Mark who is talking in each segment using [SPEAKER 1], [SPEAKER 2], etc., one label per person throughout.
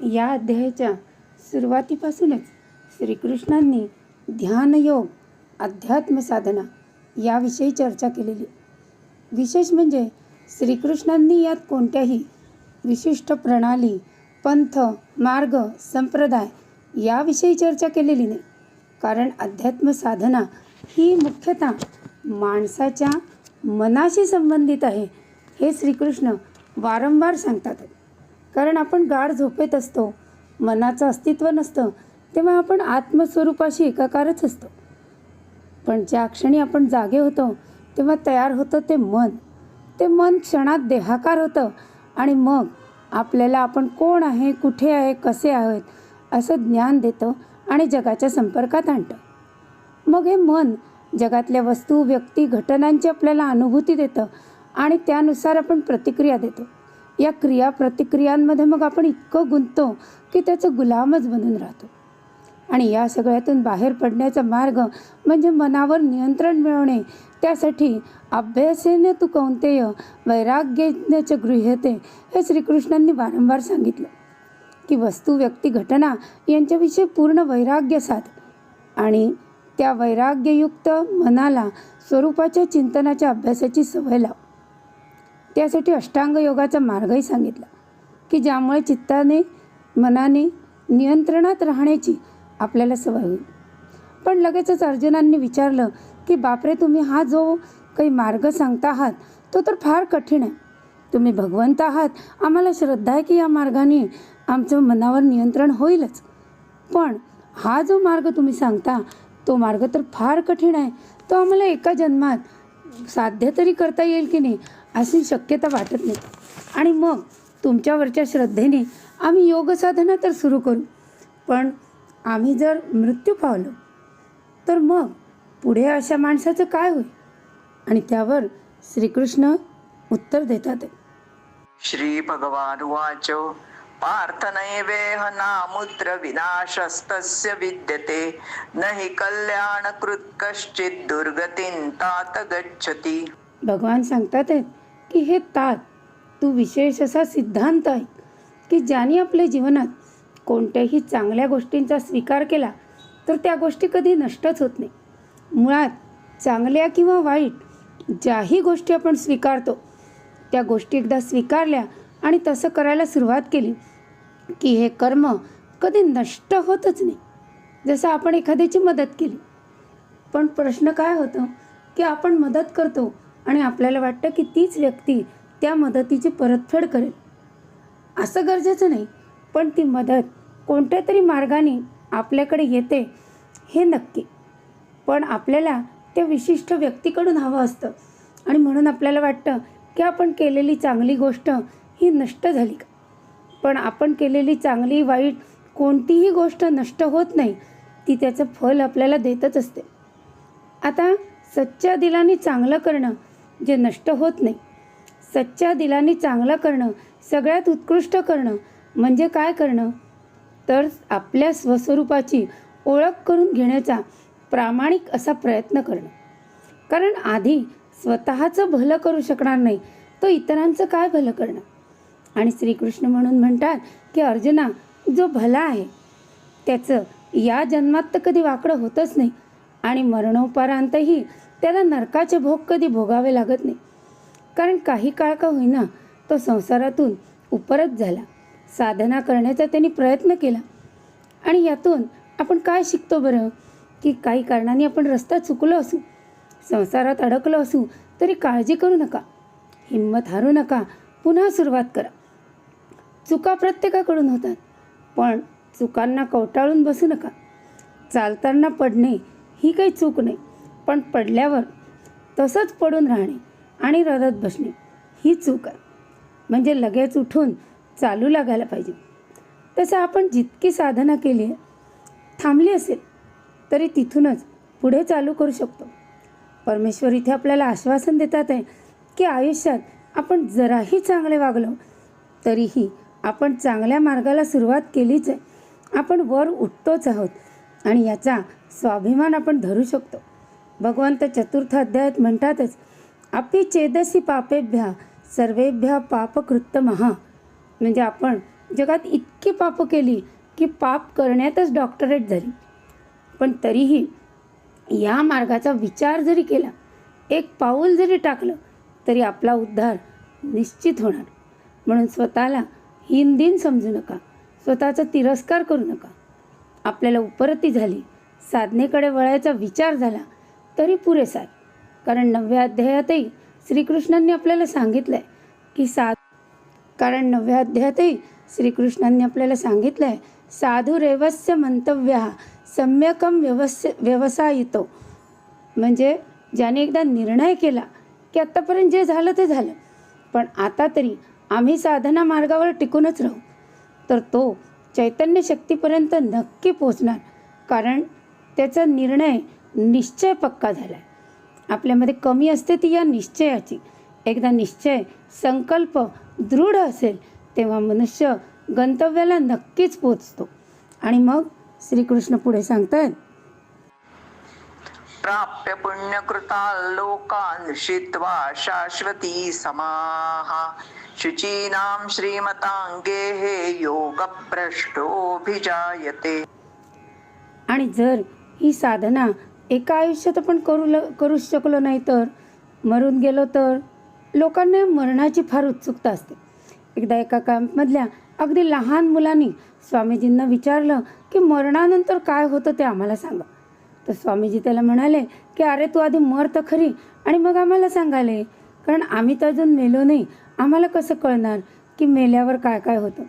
[SPEAKER 1] या अध्यायाच्या सुरुवातीपासूनच श्रीकृष्णांनी ध्यानयोग अध्यात्म साधना याविषयी चर्चा केलेली. विशेष म्हणजे श्रीकृष्णांनी यात कोणत्याही विशिष्ट प्रणाली पंथ मार्ग संप्रदाय याविषयी चर्चा केलेली नाही. कारण अध्यात्म साधना ही मुख्यतः माणसाच्या मनाशी संबंधित आहे हे श्रीकृष्ण वारंवार सांगतात. कारण आपण गाढ झोपेत असतो मनाचं अस्तित्व नसतं तेव्हा आपण आत्मस्वरूपाशी एकाकारच असतो. पण ज्या क्षणी आपण जागे होतो तेव्हा तयार होतं ते मन. ते मन क्षणात देहाकार होतं आणि मग आपल्याला आपण कोण आहे कुठे आहे कसे आहेत असं ज्ञान देतं आणि जगाच्या संपर्कात आणतं. मग हे मन जगातल्या वस्तू व्यक्ती घटनांची आपल्याला अनुभूती देतं आणि त्यानुसार आपण प्रतिक्रिया देतो. या क्रिया प्रतिक्रियांमध्ये मग आपण इतकं गुंततो की त्याचं गुलामच बनून राहतो. आणि या सगळ्यातून बाहेर पडण्याचा मार्ग म्हणजे मनावर नियंत्रण मिळवणे. त्यासाठी अभ्यासेने तू कौंतेय वैराग्यज्ञाचे गृह्यते हे श्रीकृष्णांनी वारंवार सांगितलं. की वस्तू व्यक्ती घटना यांच्याविषयी पूर्ण वैराग्य साध. आणि त्या वैराग्ययुक्त मनाला स्वरूपाच्या चिंतनाच्या अभ्यासाची सवय लाव. त्यासाठी अष्टांग योगाचा मार्गही सांगितला की ज्यामुळे चित्ताने मनाने नियंत्रणात राहण्याची आपल्याला सवय होईल. पण लगेचच अर्जुनांनी विचारलं की बापरे तुम्ही हा जो काही मार्ग सांगता आहात तो तर फार कठीण आहे. तुम्ही भगवंत आहात आम्हाला श्रद्धा आहे की या मार्गाने आमचं मनावर नियंत्रण होईलच. पण हा जो मार्ग तुम्ही सांगता तो मार्ग तर फार कठीण आहे. तो आम्हाला एका जन्मात साध्य तरी करता येईल की नाही अशी शक्यता वाटत नाही. आणि मग तुमच्यावरच्या श्रद्धेने आम्ही योगसाधना तर सुरू करू. पण आम्ही जर मृत्यू पावलो तर मग पुढे अशा माणसाचं काय होईल? आणि त्यावर श्रीकृष्ण उत्तर देतात.
[SPEAKER 2] श्रीभगवानुवाच पार्थ नैवेह नामुत्र विनाशस्तस्य विद्यते न हि कल्याणकृत् कश्चित् दुर्गतिं तात गच्छति।
[SPEAKER 1] भगवान सांगतात की हे तात तू विशेष असा सिद्धांत आहे की ज्याने आपल्या जीवनात कोणत्याही चांगल्या गोष्टींचा स्वीकार केला तर त्या गोष्टी कधी नष्टच होत नाही. मुळात चांगल्या किंवा वाईट ज्याही गोष्टी आपण स्वीकारतो त्या गोष्टी एकदा स्वीकारल्या आणि तसं करायला सुरुवात केली की हे कर्म कधी नष्ट होतच नाही जसं आपण एखाद्याची मदत केली. पण प्रश्न काय होतं की आपण मदत करतो आणि आपल्याला वाटतं की तीच व्यक्ती त्या मदतीची परतफेड करेल. असं गरजेचं नाही पण ती मदत कोणत्या तरी मार्गाने आपल्याकडे येते हे नक्की. पण आपल्याला त्या विशिष्ट व्यक्तीकडून हवं असतं आणि म्हणून आपल्याला वाटतं की आपण केलेली चांगली गोष्ट ही नष्ट झाली का? पण आपण केलेली चांगली वाईट कोणतीही गोष्ट नष्ट होत नाही ती त्याचं फल आपल्याला देतच असते. आता सच्च्या दिलाने चांगलं करणं जे नष्ट होत नाही. सच्च्या दिलाने चांगलं करणं सगळ्यात उत्कृष्ट करणं म्हणजे काय करणं? तर आपल्या स्वस्वरूपाची ओळख करून घेण्याचा प्रामाणिक असा प्रयत्न करणं. कारण आधी स्वतःचं भलं करू शकणार नाही तो इतरांचं काय भलं करणं? आणि श्रीकृष्ण म्हणून म्हणतात की अर्जुना जो भला आहे त्याचं या जन्मात तर कधी वाकडं होतच नाही आणि मरणोपरांतही त्याला नरकाचे भोग कधी भोगावे लागत नाही. कारण काही काळ का होईना तो संसारातून उपरत झाला. साधना करण्याचा त्यांनी प्रयत्न केला. आणि यातून आपण काय शिकतो बरं? की काही कारणाने आपण रस्ता चुकलो असू संसारात अडकलो असू तरी काळजी करू नका. हिंमत हारू नका. पुन्हा सुरुवात करा. चुका प्रत्येकाकडून होतात. पण चुकांना कवटाळून बसू नका. चालताना पडणे ही काही चूक नाही. पण पडल्यावर तसंच पडून राहणे आणि रडत बसणे ही चूक आहे. म्हणजे लगेच उठून चालू लागायला पाहिजे. तसं आपण जितकी साधना केली आहे थांबली असेल तरी तिथूनच पुढे चालू करू शकतो. परमेश्वर इथे आपल्याला आश्वासन देतात आहे की आयुष्यात आपण जराही चांगले वागलो तरीही आपण चांगल्या मार्गाला सुरुवात केलीच आहे. आपण वर उठतोच आहोत आणि याचा स्वाभिमान आपण धरू शकतो. भगवंत चतुर्थ अध्यायात म्हणतातच आपि चेदसी पापेभ्या सर्वेभ्या पापकृत्त महा म्हणजे आपण जगात इतकी पापं केली की पाप करण्यातच डॉक्टरेट झाली. पण तरीही या मार्गाचा विचार जरी केला एक पाऊल जरी टाकलं तरी आपला उद्धार निश्चित होणार. म्हणून स्वतःला हिंदीन समजू नका स्वतःचा तिरस्कार करू नका. आपल्याला उपरती झाली साधनेकडे वळायचा विचार झाला तरी पुरेसा आहे कारण नवव्या अध्यायातही श्रीकृष्णांनी आपल्याला सांगितलं आहे की साध कारण नवव्या अध्यायातही श्रीकृष्णांनी आपल्याला सांगितलं आहे साधुरेवस्य मंतव्य सम्यकम व्यवस्य व्यवसायितो. म्हणजे ज्याने एकदा निर्णय केला की आत्तापर्यंत जे झालं ते झालं. पण आता तरी आम्ही साधना मार्गावर टिकूनच राहू. तर तो चैतन्य शक्तीपर्यंत नक्की पोचणार कारण त्याचा निर्णय निश्चय पक्का झाला आहे आपल्यामध्ये कमी असते ती या निश्चयाची. एकदा निश्चय संकल्प दृढ असेल तेव्हा मनुष्य गंतव्याला नक्कीच पोचतो. आणि मग श्रीकृष्ण पुढे सांगतायत.
[SPEAKER 2] प्राप्य पुण्यकृता लोकान् शित्वा शाश्वती समाहा. शुचीनां श्रीमताङ्गे हे योगभ्रष्टोऽभिजायते
[SPEAKER 1] आणि जर ही साधना एका आयुष्यात आपण करू ल करू शकलो नाही तर मरून गेलो तर लोकांना मरणाची फार उत्सुकता असते. एकदा एका कॅम्पमधल्या अगदी लहान मुलांनी स्वामीजींना विचारलं की मरणानंतर काय होतं ते आम्हाला सांगा. तर स्वामीजी त्याला म्हणाले की अरे तू आधी मर तर खरी आणि मग आम्हाला सांगाले. कारण आम्ही तर अजून मेलो नाही. आम्हाला कसं कळणार की मेल्यावर काय काय होतं?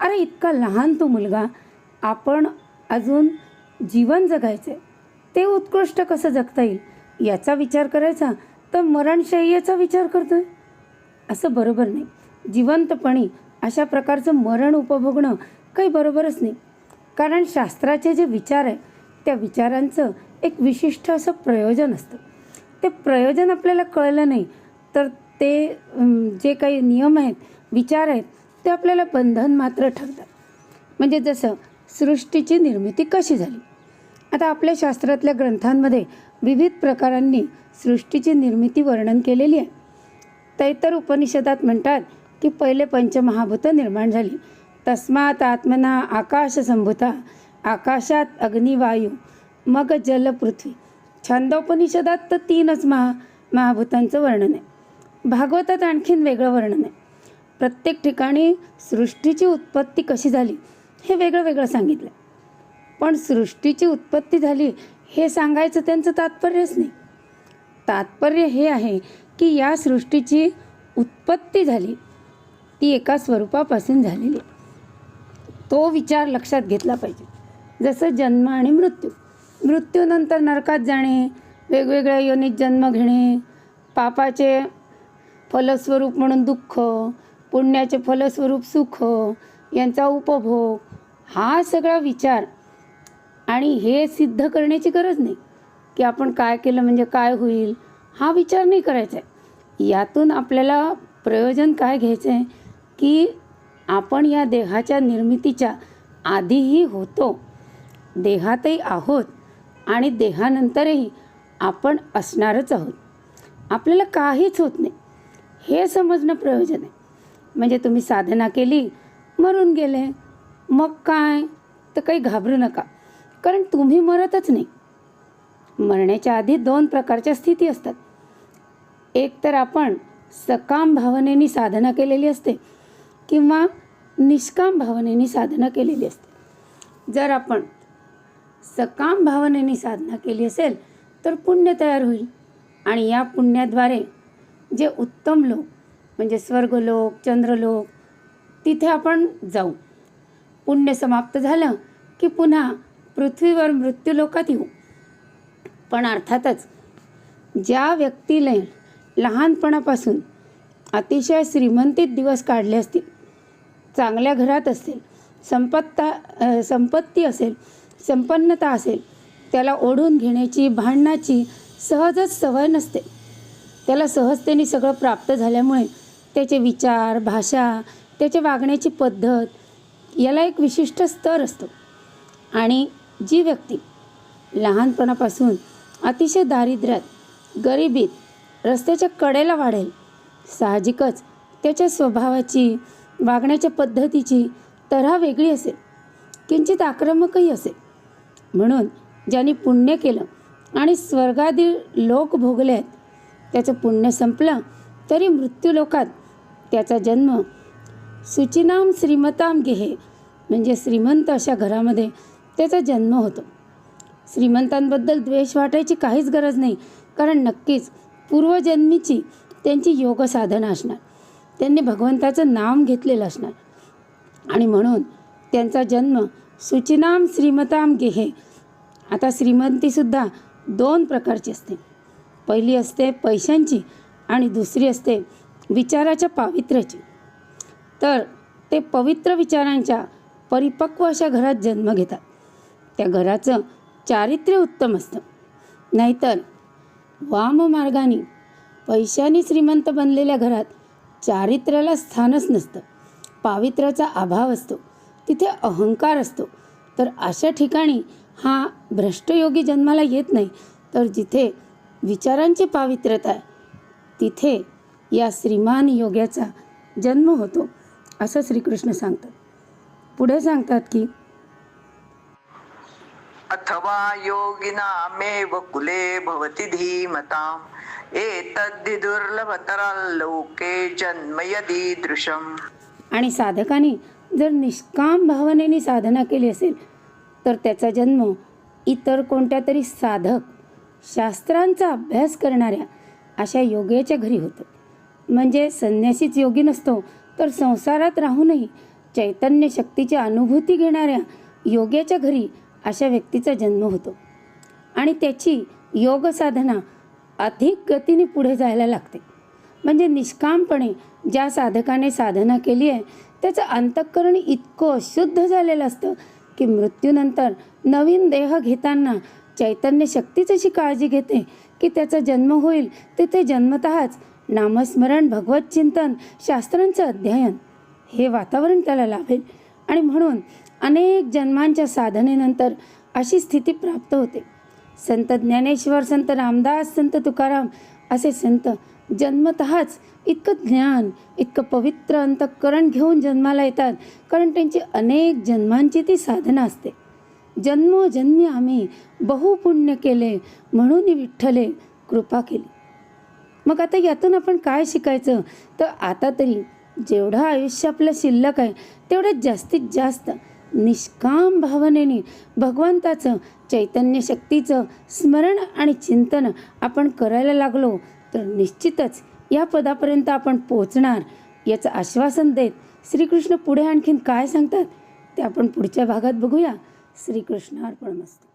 [SPEAKER 1] अरे इतका लहान तो मुलगा आपण अजून जीवन जगायचं आहे ते उत्कृष्ट कसं जगता येईल? याचा विचार करायचा तर मरणशय्येचा विचार करतोय. असं बरोबर नाही. जिवंतपणी अशा प्रकारचं मरण उपभोगणं काही बरोबरच नाही. कारण शास्त्राचे जे विचार आहे त्या विचारांचं एक विशिष्ट असं प्रयोजन असतं. ते प्रयोजन आपल्याला कळलं नाही तर ते जे काही नियम आहेत विचार आहेत ते आपल्याला बंधन मात्र ठरतात. म्हणजे जसं सृष्टीची निर्मिती कशी झाली? आता आपल्या शास्त्रातल्या ग्रंथांमध्ये विविध प्रकारांनी सृष्टीची निर्मिती वर्णन केलेली आहे. तैतर उपनिषदात म्हणतात की पहिले पंचमहाभूत निर्माण झाली. तस्मात आत्मना आकाश संभूता आकाशात अग्निवायू मग जल पृथ्वी. छंदोपनिषदात तर तीनच महा महाभूतांचं वर्णन आहे. भागवतात आणखीन वेगळं वर्णन आहे. प्रत्येक ठिकाणी सृष्टीची उत्पत्ती कशी झाली हे वेगळं वेगळं सांगितलं. पण सृष्टीची उत्पत्ती झाली हे सांगायचं त्यांचं तात्पर्यच नाही. तात्पर्य हे आहे की या सृष्टीची उत्पत्ती झाली. ती एका स्वरूपापासून झालेली. आहे. तो विचार लक्षात घेतला पाहिजे. जसं जन्म आणि मृत्यू. मृत्यूनंतर नरकात जाणे वेगवेगळ्या योनीत जन्म घेणे पापाचे फलस्वरूप म्हणून दुःख पुण्याचे फलस्वरूप सुख यांचा उपभोग हा सगळा विचार आणि हे सिद्ध करण्याची गरज नाही की आपण काय केलं म्हणजे काय होईल हा विचार नाही करायचा आहे. यातून आपल्याला प्रयोजन काय घ्यायचं आहे की आपण या देहाच्या निर्मितीच्या आधीही होतो देहातही आहोत आणि देहानंतरही आपण असणारच आहोत. आपल्याला काहीच होत नाही. हे समजणं प्रयोजन आहे. म्हणजे तुम्ही साधना केली मरून गेले मग काय? तर काही घाबरू नका. कारण तुम्ही मरतच नाही. मरण्याच्या आधी दोन प्रकारच्या स्थिती असतात. एक तर आपण सकाम भावनेनी साधना केलेली असते किंवा निष्काम भावनेनी साधना केलेली असते. जर आपण सकाम भावनेनी साधना केली असेल तर पुण्य तयार होईल आणि या पुण्याद्वारे जे उत्तम लोक म्हणजे स्वर्गलोक चंद्रलोक तिथे आपण जाऊ. पुण्य समाप्त झालं की पुन्हा पृथ्वीवर मृत्यूलोकात येऊ. पण अर्थातच ज्या व्यक्तीने लहानपणापासून अतिशय श्रीमंतीत दिवस काढले असतील चांगल्या घरात असेल संपत्ता संपत्ती असेल संपन्नता असेल त्याला ओढून घेण्याची भांडणाची सहजच सवय नसते. त्याला सहजतेने सगळं प्राप्त झाल्यामुळे त्याचे विचार भाषा त्याचे वागण्याची पद्धत याला एक विशिष्ट स्तर असतो. आणि जी व्यक्ती लहानपणापासून अतिशय दारिद्र्यात गरिबीत रस्त्याच्या कडेला वाढेल साहजिकच त्याच्या स्वभावाची वागण्याच्या पद्धतीची तऱ्हा वेगळी असेल किंचित आक्रमकही असेल. म्हणून ज्यांनी पुण्य केलं आणि स्वर्गादी लोक भोगले आहेत त्याचं पुण्य संपलं तरी मृत्यूलोकात त्याचा जन्म सुचिनाम श्रीमताम गेहे म्हणजे श्रीमंत अशा घरामध्ये त्याचा जन्म होतो. श्रीमंतांबद्दल द्वेष वाटायची काहीच गरज नाही. कारण नक्कीच पूर्वजन्मीची त्यांची योग साधना असणार. त्यांनी भगवंताचं नाम घेतलेलं असणार. आणि म्हणून त्यांचा जन्म सुचिनाम श्रीमताम गेहे. आता श्रीमंतीसुद्धा दोन प्रकारची असते. पहिली असते पैशांची आणि दुसरी असते विचाराच्या पावित्र्याची. तर ते पवित्र विचारांच्या परिपक्व अशा घरात जन्म घेतात. त्या घराचं चारित्र्य उत्तम असतं. नाहीतर वाममार्गाने पैशाने श्रीमंत बनलेल्या घरात चारित्र्याला स्थानच नसतं. पावित्र्याचा अभाव असतो. तिथे अहंकार असतो. तर अशा ठिकाणी हा भ्रष्टयोगी जन्माला येत नाही. तर जिथे विचारांची पावित्र्यता आहे तिथे या श्रीमान योग्याचा जन्म होतो असं श्रीकृष्ण सांगतात. पुढे सांगतात की
[SPEAKER 2] अथवा योगिनामेव कुले भवति धीमताम्। एतद्धि दुर्लभतरं लोके जन्म यदीदृशम्
[SPEAKER 1] आणि साधकाने जर निष्काम भावनेने साधना केली असेल तर त्याचा जन्म इतर कोणत्या तरी साधक शास्त्रांचा अभ्यास करणाऱ्या अशा योग्याच्या घरी होतो. म्हणजे संन्यासीच योगी नसतो तर संसारात राहूनही चैतन्य शक्तीची अनुभूती घेणाऱ्या योग्याच्या घरी अशा व्यक्तीचा जन्म होतो. आणि त्याची योग साधना अधिक गतीने पुढे जायला लागते. म्हणजे निष्कामपणे ज्या साधकाने साधना केली आहे त्याचं अंतःकरण इतकं शुद्ध झालेलं असतं की मृत्यूनंतर नवीन देह घेताना चैतन्य शक्तीच अशी काळजी घेते की त्याचा जन्म होईल तिथे जन्मतःच नामस्मरण भगवत चिंतन शास्त्रांचं अध्ययन हे वातावरण त्याला लाभेल. आणि म्हणून अनेक जन्मांच्या साधनेनंतर अशी स्थिती प्राप्त होते. संत ज्ञानेश्वर संत रामदास संत तुकाराम असे संत जन्मतःच इतकं ज्ञान इतकं पवित्र अंतःकरण घेऊन जन्माला येतात कारण त्यांची अनेक जन्मांची ती साधना असते. जन्मोजन्मी आम्ही बहुपुण्य केले म्हणून विठ्ठले कृपा केली. मग आता यातून आपण काय शिकायचं? तर आता तरी जेवढं आयुष्य आपलं शिल्लक आहे तेवढं जास्तीत जास्त निष्काम भावनेने भगवंताचं चैतन्य शक्तीचं स्मरण आणि चिंतन आपण करायला लागलो तर निश्चितच या पदापर्यंत आपण पोचणार याचं आश्वासन देत श्रीकृष्ण पुढे आणखीन काय सांगतात ते आपण पुढच्या भागात बघूया. श्रीकृष्ण अर्पणमस्तू